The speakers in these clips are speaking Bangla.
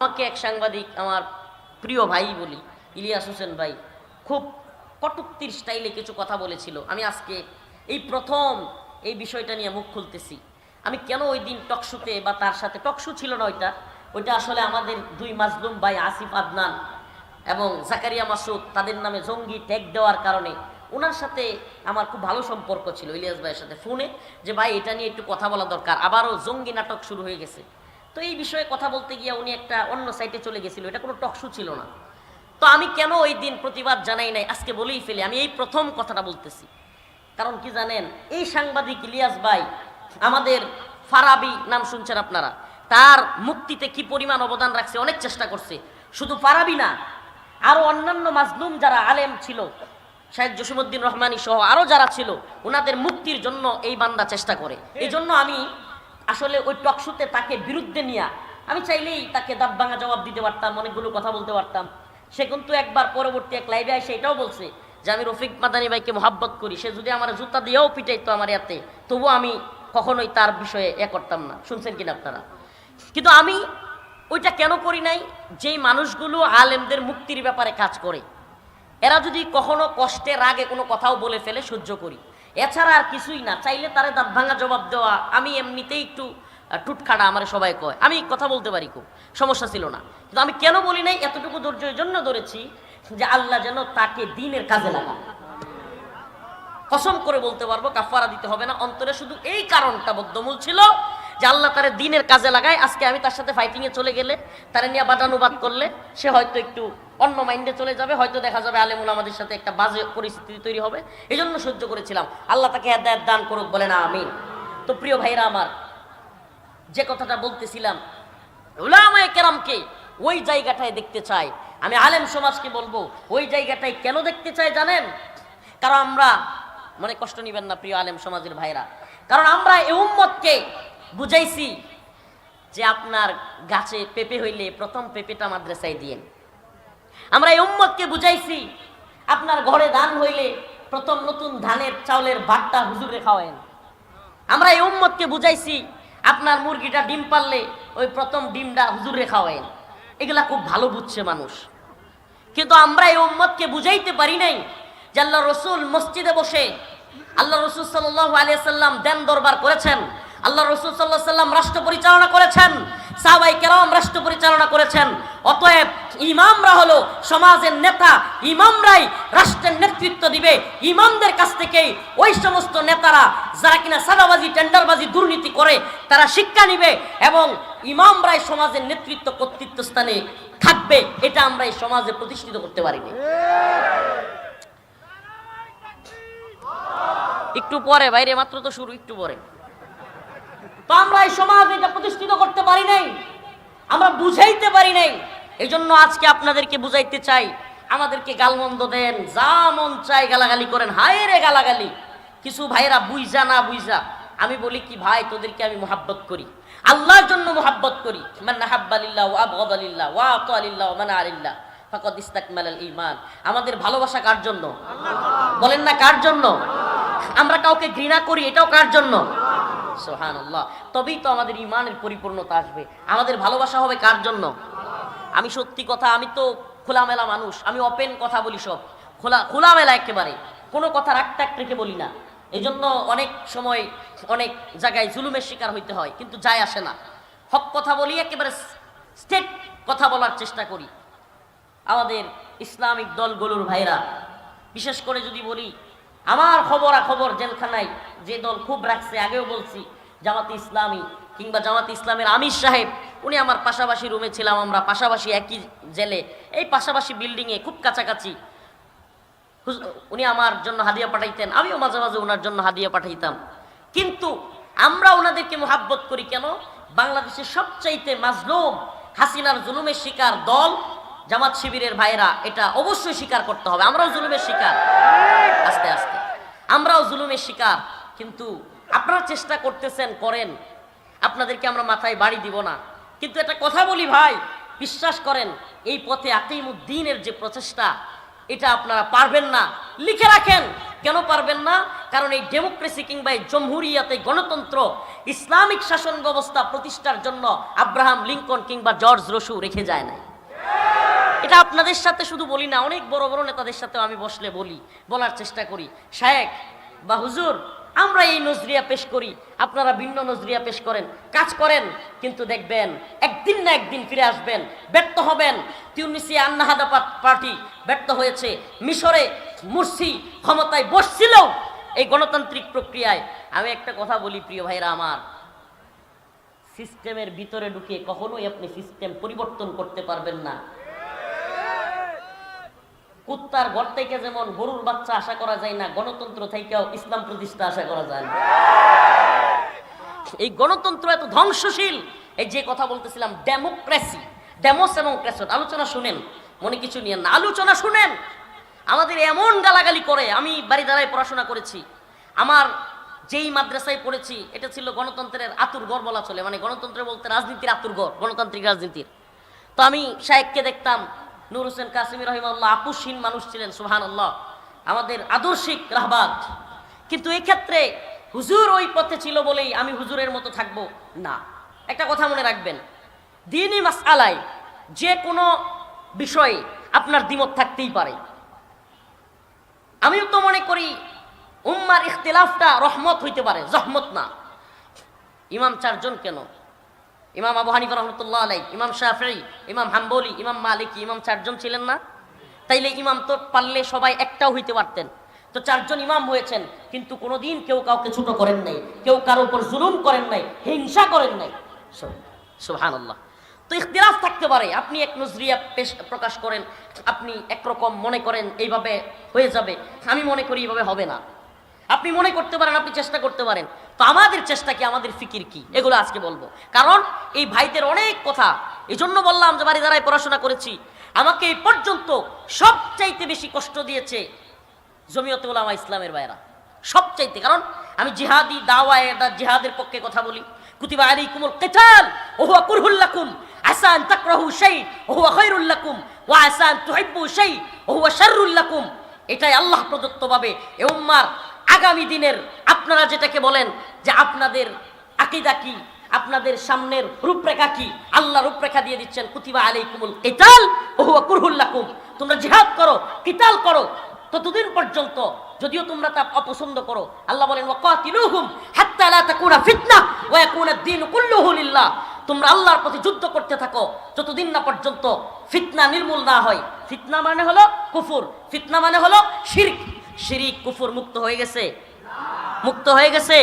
আমাকে এক সাংবাদিক, আমার প্রিয় ভাই বলি, ইলিয়াস হোসেন ভাই, খুব কটুক্তির স্টাইলে কিছু কথা বলেছিল। আমি আজকে এই প্রথম এই বিষয়টা নিয়ে মুখ খুলতেছি। আমি কেন ওই দিন টকশুতে বা তার সাথে টকশু ছিল না ওইটা ওইটা আসলে আমাদের দুই মাজলুম ভাই আসিফ আদনান এবং জাকারিয়া মাসুদ, তাদের নামে জঙ্গি ট্যাগ দেওয়ার কারণে ওনার সাথে আমার খুব ভালো সম্পর্ক ছিল, ইলিয়াস ভাইয়ের সাথে ফোনে, যে ভাই এটা নিয়ে একটু কথা বলা দরকার। আবারও জঙ্গি নাটক শুরু হয়ে গেছে। তো এই বিষয়ে কথা বলতে গিয়ে উনি একটা অন্য সাইটে চলে গেছিল। এটা কোনো টকশু ছিল না। তো আমি কেন ওই দিন প্রতিবাদ জানাই নাই? আজকে বলেই ফেলি আমি এই প্রথম কথাটা বলতেছি। কারণ কি জানেন এই সাংবাদিক ইলিয়াস ভাই আমাদের ফারাবি নাম শুনছেন আপনারা? তার মুক্তিতে কি পরিমাণ অবদান রাখছে অনেক চেষ্টা করছে। শুধু ফারাবি না আরও অন্যান্য মাজলুম যারা আলেম ছিল শাহেদ জসিমুদ্দিন রহমানী সহ আরও যারা ছিল ওনাদের মুক্তির জন্য এই বান্দা চেষ্টা করে। এই জন্য আমি আসলে ওই টকশুতে তাকে বিরুদ্ধে নিয়ে আমি চাইলেই তাকে দাব ভাঙা জবাব দিতে পারতাম, অনেকগুলো কথা বলতে পারতাম। সে কিন্তু একবার পরবর্তী এক লাইভে এসে এটাও বলছে যে, আমি রফিক মাদানি ভাইকে মহাব্বত করি, সে যদি আমার জুতা দিয়েও পিটাইতো আমার এতে তবুও আমি কখনোই তার বিষয়ে এ করতাম না। শুনছেন কিনা আপনারা? কিন্তু আমি ওইটা কেন করি নাই? যেই মানুষগুলো আলেমদের মুক্তির ব্যাপারে কাজ করে, এরা যদি কখনো কষ্টে, রাগে কোনো কথাও বলে ফেলে সহ্য করি। এছাড়া আর কিছুই না। চাইলে তারে দাঁত ভাঙা জবাব দেওয়া। আমি এমনিতেই একটু টুটখাটা আমার সবাই কয়। আমি কথা বলতে পারি খুব, সমস্যা ছিল না। কিন্তু আমি কেন বলি নাই, এতটুকু ধৈর্যের জন্য ধরেছি যে আল্লাহ যেন তাকে দিনের কাজে লাগা কসম করে বলতে পারব কাফারা দিতে হবে না। অন্তরে শুধু এই কারণটা বদ্ধমূল ছিল যে আল্লাহ তার দিনের কাজে লাগায়, আজকে আমি তার সাথে ফাইটিং এ চলে গেলে, তারা নিয়ে বাদানুবাদ করলে, সে হয়তো একটু অন্য মাইন্ডে চলে যাবে, হয়তো দেখা যাবে আলেমুল আমাদের সাথে একটা বাজে পরিস্থিতি তৈরি হবে। এই জন্য সহ্য করেছিলাম। আল্লাহ তাকে হেদায়ত দান করুক বলে না আমিন। তো প্রিয় ভাইরা আমার, যে কথাটা বলতেছিলাম, উলামায়ে কেরামকে ওই জায়গাটায় দেখতে চাই। আমি আলেম সমাজকে বলব, ওই জায়গাটায় কেন দেখতে চাই জানেন? কারণ আমরা, মনে কষ্ট নিবেন না প্রিয় আলেম সমাজের ভাইরা। কারণ আমরা এ উম্মতকে বুঝাইছি যে আপনার গাছে পেঁপে হইলে প্রথম পেঁপেটা মাদ্রাসায় দিয়েন। আমরা এই উম্মতকে বুঝাইছি, আপনার ঘরে ধান হইলে প্রথম নতুন ধানের চাউলের ভাতটা হুজুরে খাওয়ায়েন। আমরা এই উম্মতকে বুঝাইছি, আপনার মুরগিটা ডিম পারলে ওই প্রথম ডিমটা হুজুরে খাওয়ায়েন। এগুলা খুব ভালো বুঝছে মানুষ। কিন্তু আমরা এই উম্মতকে বুঝাইতে পারি নাই যে আল্লাহ রসুল মসজিদে বসে আল্লাহ রসুল সাল্লাহ আলিয়া সাল্লাম দেন দরবার করেছেন। আল্লাহ রসুল সাল্লাহ সাল্লাম রাষ্ট্র পরিচালনা করেছেন। সাহাবাই কেরাম রাষ্ট্র পরিচালনা করেছেন। অতএব ইমামরা হলো সমাজের নেতা, ইমামরাই রাষ্ট্রের নেতৃত্ব দিবে। ইমামদের কাছ থেকেই ওই সমস্ত নেতারা যারা কিনা সাদাবাজি, টেন্ডারবাজি, দুর্নীতি করে, তারা শিক্ষা নিবে এবং ইমামরাই সমাজের নেতৃত্ব কর্তৃত্ব স্থানে থাকবে। এটা আমরা এই সমাজে প্রতিষ্ঠিত করতে পারিনি। একটু পরে, বাইরে মাত্র তো শুরু, একটু পরে। তো আমরা এই সমাজ এটা প্রতিষ্ঠিত করতে পারি নাই। আমরা বুঝাইতে পারি নাই। এই জন্য আজকে আপনাদেরকে বুঝাইতে চাই, আমাদেরকে গালমন্দ দেন, যা মন চাই গালাগালি করেন। হায় রে গালাগালি। কিছু ভাইরা বুইজা না বুঝা আমি বলি কি, ভাই, তোদেরকে আমি মোহাব্বত করি। আল্লাহর জন্য মোহাব্বত করি। মান নাহাব্বালিল্লাহ ওয়া আবগাদালিল্লাহ ওয়া আতালিল্লাহ মানা আলিল্লাহ ফাকাদ ইস্তাকমালাল ঈমান। আমাদের ভালোবাসা কার জন্য? বলেন না কার জন্য? আমরা কাউকে ঘৃণা করি, এটাও কার জন্য? সোহান আল্লাহ তবেই তো আমাদের ইমানের পরিপূর্ণতা আসবে। আমাদের ভালোবাসা হবে কার জন্য? আমি সত্যি কথা, আমি তো খোলামেলা মানুষ, আমি ওপেন কথা বলি সব। খোলা, খোলামেলা একেবারে। কোনো কথা রাখটাক রেখে বলি না। এই জন্য অনেক সময়, অনেক জায়গায় জুলুমের শিকার হইতে হয়, কিন্তু যায় আসে না। হক কথা বলি, একেবারে স্টেট কথা বলার চেষ্টা করি। আমাদের ইসলামিক দলগুলোর ভাইরা বিশেষ করে যদি বলি আমার খবরা খবর জেলখানায় যে দল খুব রাখছে, আগেও বলছি, জামাতে ইসলামী কিংবা জামাতে ইসলামের আমির সাহেব, উনি আমার পাশাপাশি রুমে ছিলাম, আমরা পাশাপাশি একই জেলে। এই পাশাপাশি বিল্ডিংয়ে খুব কাছাকাছি। উনি আমার জন্য হাদিয়া পাঠাইতেন, আমিও মাঝে মাঝে ওনার জন্য হাদিয়া পাঠাইতাম। কিন্তু আমরা ওনাদেরকে মোহাব্বত করি কেন? বাংলাদেশের সবচাইতে মাজলুম হাসিনার জুলুমের শিকার দল জামাত শিবিরের ভাইরা এটা অবশ্যই স্বীকার করতে হবে। আমরাও জুলুমের শিকার। আস্তে আস্তে। আমরাও জুলুমের শিকার। কিন্তু আপনারা চেষ্টা করতেছেন, করেন। আপনাদেরকে আমরা মাথায় বাড়ি দিব না। কিন্তু একটা কথা বলি ভাই, বিশ্বাস করেন, এই পথে আকিমুদ্দিনের যে প্রচেষ্টা, এটা আপনারা পারবেন না। লিখে রাখেন, কেন পারবেন না? কারণ এই ডেমোক্রেসি কিংবা এই জমহুরিয়াতে গণতন্ত্র, ইসলামিক শাসন ব্যবস্থা প্রতিষ্ঠার জন্য আব্রাহাম লিঙ্কন কিংবা জর্জ রসু রেখে যায় নাই। এটা আপনাদের সাথে শুধু বলি না, অনেক বড় বড় নেতাদের সাথেও আমি বসলে বলি, বলার চেষ্টা করি। শায়েক বা হুজুর, আমরা এই নজরিয়া পেশ করি, আপনারা ভিন্ন নজরিয়া পেশ করেন, কাজ করেন, কিন্তু দেখবেন, একদিন না একদিন ফিরে আসবেন, ব্যর্থ হবেন। তিউনিসিয়া আন্নাহাদা পার্টি ব্যর্থ হয়েছে, মিশরে মুরসি ক্ষমতায় বসছিল এই গণতান্ত্রিক প্রক্রিয়ায়। আমি একটা কথা বলি, প্রিয় ভাইরা আমার। সিস্টেমের ভিতরে ঢুকে কখনোই আপনি সিস্টেম পরিবর্তন করতে পারবেন না। কুত্তার ঘর থেকে যেমন গরুর বাচ্চা আশা করা যায় না, গণতন্ত্র থেকেও ইসলাম প্রতিষ্ঠা আশা করা যায় না। এই গণতন্ত্র এত ধ্বংসশীল, এই যে কথা বলতেছিলাম, ডেমোক্রেসি, ডেমোস এবং ক্রেসট, আলোচনা শুনেন, মনে কিছু নিয়ে না, আলোচনা শুনেন। আমাদের এমন গালাগালি করে, আমি বাড়ি দাঁড়ায় পড়াশোনা করেছি, আমার যেই মাদ্রাসায় পড়েছি, এটা ছিল গণতন্ত্রের আতুর গড় বলা চলে মানে গণতন্ত্র বলতে রাজনীতির আতুর গড় গণতান্ত্রিক রাজনীতির। তো আমি শাহেককে দেখতাম নূর হোসেন কাসিম রহিমাল্লাহ আপুসহীন মানুষ ছিলেন সুহান আল্লাহ আমাদের আদর্শিক রাহবাদ কিন্তু এই ক্ষেত্রে হুজুর ওই পথে ছিল বলেই আমি হুজুরের মতো থাকব না। একটা কথা মনে রাখবেন, দিনই মাসালায় যে কোনো বিষয়ে আপনার দ্বিমত থাকতেই পারে। আমিও তো মনে করি, উম্মার ইখতিলাফটা রহমত হইতে পারে, জহমত না। ইমাম চারজন কেন? ইমাম আবু হানিফা রহমতুল্লাহ আলাই ইমাম শাফি ইমাম হাম্বলি, ইমাম মালিকি, ইমাম চারজন ছিলেন না? তাইলে ইমাম তো পারলে সবাই একটাও হইতে পারতেন। তো চারজন ইমাম হয়েছেন, কিন্তু কোনোদিন কেউ কাউকে ছোট করেন নাই, কেউ কারও উপর জুলুম করেন নাই, হিংসা করেন নাই। সুহান আল্লাহ তো ইখতিলাফ থাকতে পারে, আপনি এক নজরিয়া পেশ, প্রকাশ করেন, আপনি একরকম মনে করেন, এইভাবে হয়ে যাবে। আমি মনে করি এইভাবে হবে না। আপনি মনে করতে পারেন, আপনি চেষ্টা করতে পারেন। তো আমাদের চেষ্টা কি, আমাদের ফিকির কি? এগুলো আজকে বলব। কারণ এই ভাইদের অনেক কথা এই জন্য বললাম যে বাড়ি দ্বারাই পড়াশোনা করেছি। আমাকে এই পর্যন্ত সবচাইতে বেশি কষ্ট দিয়েছে জমিয়তে ওলামা ইসলামের ভাইরা সবচাইতে, কারণ আমি জিহাদি, দাওয়ায় জিহাদের পক্ষে কথা বলি। কুতিবা আলাইকুমুল কিতাল ওয়া হুয়া কুরহুল লাকুম আসা আন তাকরাহু শাই ওয়া হুয়া খায়রুল লাকুম, ওয়া আসা আন তুহিব্বু শাই ওয়া হুয়া এটাই আল্লাহ প্রদত্ত ভাবে এ উম্মার আগামী দিনের আপনারা যেটাকে বলেন যে আপনাদের আকিদা কি? আপনাদের সামনের রূপরেখা কি? আল্লাহ রূপরেখা দিয়ে দিচ্ছেন, কুতিবা আলাইকুমুল কিতাল ওয়া হুয়া কুরহুল লাকুম। তোমরা জিহাদ করো, কিতাল করো। ততদিন পর্যন্ত যদিও তোমরা তা অপছন্দ করো, আল্লাহ বলেন ফিতনা, ওয়া তোমরা আল্লাহর প্রতি যুদ্ধ করতে থাকো, যতদিন না পর্যন্ত ফিতনা নির্মূল না হয়। ফিতনা মানে হলো কুফুর, ফিতনা মানে হলো শিরক। শিরিক, কুফর মুক্ত হয়ে গেছে। মুক্ত হয়ে গেছে।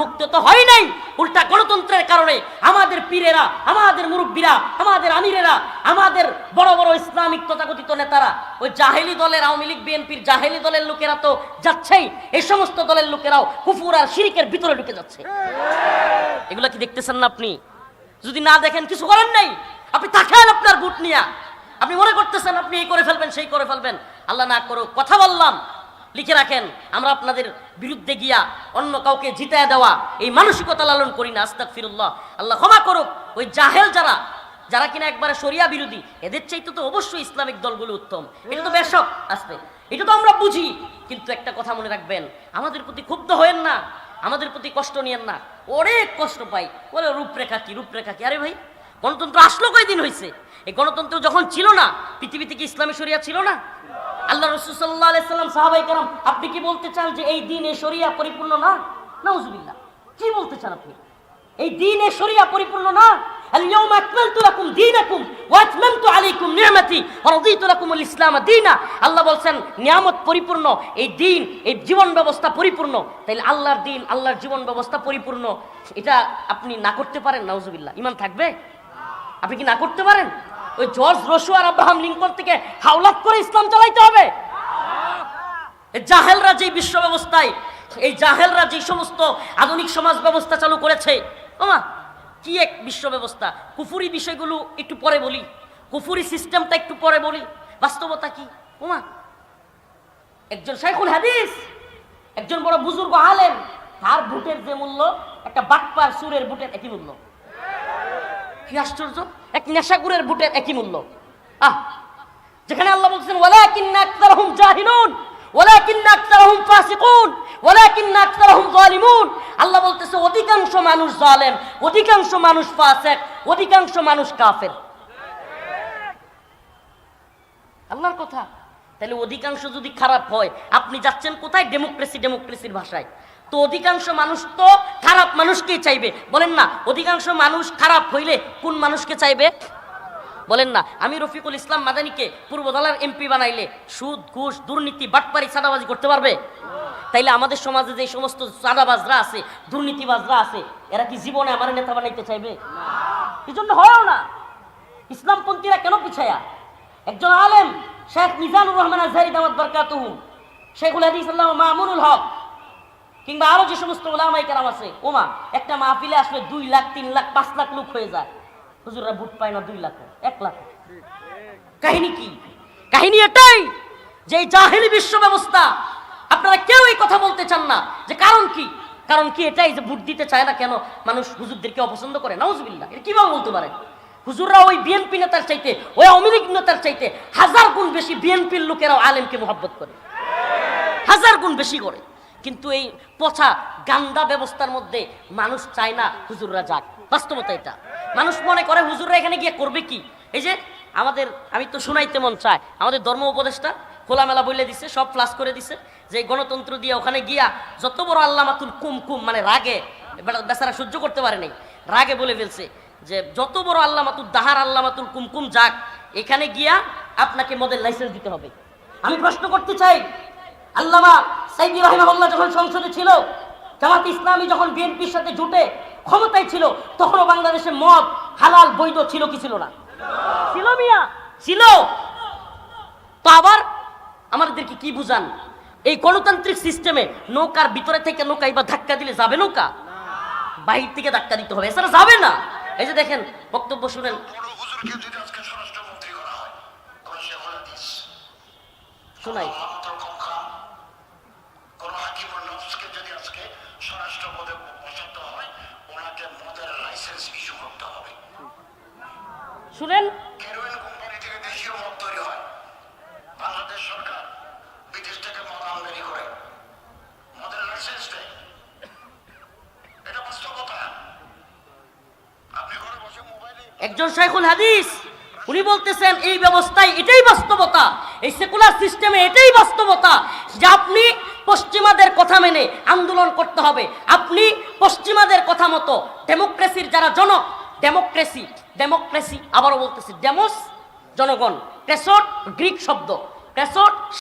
মুক্ত তো হয় নাই উল্টা গণতন্ত্রের কারণে। আমাদের পীরেরা, আমাদের মুরব্বীরা, আমাদের আমিরেরা, আমাদের বড় বড় ইসলামিক তথাকথিত নেতারা, ওই জাহেলি দলের আওয়ামী লীগ, বিএনপির জাহেলি দলের লোকেরা তো যাচ্ছেই। এই সমস্ত দলের লোকেরাও কুফুর আর শিরিকের ভিতরে ঢুকে যাচ্ছে। এগুলা কি দেখতেছেন না আপনি? যদি না দেখেন, কিছু করেন নাই? আপনি তাকান আপনার বুট নিয়া। আপনি মনে করতেছেন আপনি এই করে ফেলবেন, সেই করে ফেলবেন। আল্লাহ না করো কথা বললাম। লিখে রাখেন, আমরা আপনাদের বিরুদ্ধে গিয়া অন্য কাউকে জিতায় দেওয়া, এই মানসিকতা লালন করি না আস্তাক ফিরুল্লাহ আল্লাহ ক্ষমা করুক, ওই জাহেল যারা যারা কিনা একবারে সরিয়া বিরোধী, এদের চাইতে তো অবশ্যই ইসলামিক দলগুলো উত্তম। এটা তো বেশক আসবে। এটা তো আমরা বুঝি, কিন্তু একটা কথা মনে রাখবেন, আমাদের প্রতি ক্ষুব্ধ হয়েন না, আমাদের প্রতি কষ্ট নিয়েন না। অনেক কষ্ট পাই। বলে, রূপরেখা কি রূপরেখা কি? আরে ভাই, গণতন্ত্র আসলো কয়দিন হয়েছে এই গণতন্ত্র যখন ছিল না, পৃথিবীতে কি ইসলামী শরিয়া ছিল না? আল্লাহ রসুল সাল্লাহ আলাইসাল্লাম সাহাবাই কালাম আপনি কি বলতে চান যে এই দিন এই শরিয়া পরিপূর্ণ না নাউজুবিল্লাহ কি বলতে চান আপনি এই দিন এ শরিয়া পরিপূর্ণ না اليوم أكملت لكم دينكم وأتممت عليكم نعمتي ورضيت لكم الإسلام دينا আল্লাহ বলছেন নিয়ামত পরিপূর্ণ এই দিন এই জীবন ব্যবস্থা পরিপূর্ণ তাইলে আল্লাহর দিন আল্লাহর জীবন ব্যবস্থা পরিপূর্ণ এটা আপনি না করতে পারেন নাউজুবিল্লাহ ইমান থাকবে আপনি কি না করতে পারেন ওই জর্জ রসু আর আব্রাহাম লিঙ্কন থেকে হাওলাত করে ইসলাম চালাইতে হবে। জাহেলরা যে বিশ্ব ব্যবস্থায়, এই জাহেলরা যে সমস্ত আধুনিক সমাজ ব্যবস্থা চালু করেছে, ওমা, কি এক বিশ্ব ব্যবস্থা? কুফুরি বিষয়গুলো একটু পরে বলি। কুফুরি সিস্টেমটা একটু পরে বলি। বাস্তবতা কি? ওমা, একজন শাইখুল হাদিস, একজন বড় বুজুর্গ আলেন তার বুটের যে মূল্য, একটা বাটপার সুরের বুটের একই মূল্য। কি আশ্চর্য? এক নেশাগুরের বুটের একই মূল্য। আহ! যেখানে আল্লাহ বলছেন, ওয়ালাকিন্না আকতারহুম জাহিলুন, ওয়ালাকিন্না আকতারহুম ফাসিকুন, ওয়ালাকিন্না আকতারহুম জালিমুন। আল্লাহ বলতেছে, অধিকাংশ মানুষ জালেম, অধিকাংশ মানুষ ফাসিক, অধিকাংশ মানুষ কাফের। আল্লাহর কথা? তাহলে অধিকাংশ যদি খারাপ হয়, আপনি যাচ্ছেন কোথায়? ডেমোক্রেসি, ডেমোক্রেসির ভাষায়। তো অধিকাংশ মানুষ তো খারাপ মানুষকেই চাইবে। বলেন না, অধিকাংশ মানুষ খারাপ হইলে কোন মানুষকে চাইবে? বলেন না, আমি রফিকুল ইসলাম মাদানিকে পূর্বদলার এমপি বানাইলে সুদ, ঘুষ, দুর্নীতি, বাটপারি সাদাবাজি করতে পারবে? তাইলে আমাদের সমাজে যে সমস্ত সাদাবাজরা আছে, দুর্নীতিবাজরা আছে, এরা কি জীবনে আমার নেতা বানাইতে চাইবে? এই জন্য হয়ও না। ইসলামপন্থীরা কেন পিছায়া? একজন আলেম, শেখ মিজানুর রহমান আজহারি দামাত বরকাতুহু। শেখুল হাদিস আল্লাহ মামুনুল হক কিংবা আরও যে সমস্ত ওলামাই কেরাম আছে, ওমা, একটা মাহফিলে আসলে দুই লাখ, তিন লাখ, পাঁচ লাখ লোক হয়ে যায়। হুজুররা ভোট পায় না দুই লাখ, এক লাখ। কাহিনী কি? কাহিনী এটাই যে জাহেলি বিশ্ব ব্যবস্থা, আপনারা কেউ এই কথা বলতে চান না। যে কারণ কি? কারণ কি এটাই যে ভোট দিতে চায় না কেন? মানুষ হুজুরদেরকে অপছন্দ করে, নাউজবিল্লাহ। এটা কীভাবে বলতে পারে? হুজুররা ওই বিএনপি নেতার চাইতে, ওই আওয়ামী নেতার চাইতে হাজার গুণ বেশি বিএনপির লোকেরাও আলেমকে মোহাব্বত করে। হাজার গুণ বেশি করে। কিন্তু এই পচা গান্দা ব্যবস্থার মধ্যে মানুষ চায় না হুজুররা যাক। বাস্তবতা এটা। মানুষ মনে করে, হুজুররা এখানে গিয়ে করবে কি? এই যে আমাদের, আমি তো শোনাইতে মন চায়। আমাদের ধর্ম উপদেষ্টা খোলামেলা বলে দিছে, সব ফ্লাস করে দিছে, যে গণতন্ত্র দিয়ে ওখানে গিয়া যত বড় আল্লামাতুল কুম কুম মানে রাগে বেচারা সহ্য করতে পারে নাই, রাগে বলে ফেলছে যে যত বড় আল্লাহ আল্লামাতুল, দাহার আল্লাহ আল্লামাতুল কুমকুম যাক, এখানে গিয়া আপনাকে মদের লাইসেন্স দিতে হবে। আমি প্রশ্ন করতে চাই আল্লামা সাইদি রহিমাহুল্লাহ যখন সংসদে ছিল জামাত ইসলামী যখন বিএনপির সাথে জুটে ক্ষমতায় ছিল তখনও বাংলাদেশে মদ হালাল বৈধ ছিল কি ছিল না? ছিল মিয়া। ছিল। তো আবার আমাদেরকে কি বুঝান? এই গণতান্ত্রিক সিস্টেমে নৌকার ভিতরে থেকে নৌকা এবার ধাক্কা দিলে যাবে নৌকা? বাহির থেকে ধাক্কা দিতে হবে। এছাড়া যাবে না। এই যে দেখেন বক্তব্য শুনেন। কোন হুজুরকে যদি আজকে স্বরাষ্ট্রমন্ত্রী করা হয় কোন শেখুল হাদিস শোনাই মাহমুদুল কম খান কোন হাকিমুল নফসকে যদি আজকে স্বরাষ্ট্র পদে বসাতে হয় ওনাকে মদের লাইসেন্স ইস্যু করতে হবে। শুনেন। কোম্পানি থেকে দেশীয় মদ তৈরি হয়। বাংলাদেশ সরকার বিদেশ থেকে মদ আমদানি করে। মদের লাইসেন্স দেয়। এটা বাস্তবতা। আপনি ঘরে বসে মোবাইলে একজন শাইখুল হাদিস উনি বলতেছেন এই ব্যবস্থায় এটাই বাস্তবতা। এই সেকুলার সিস্টেমে এটাই বাস্তবতা যে আপনি পশ্চিমাদের কথা মেনে আন্দোলন করতে হবে। আপনি পশ্চিমাদের কথা মতো ডেমোক্রেসির যারা জনক, ডেমোক্রেসি ডেমোক্রেসি আবারও বলতেছি, ডেমোস জনগণ, ক্রেসট গ্রিক শব্দ, ক্রেসট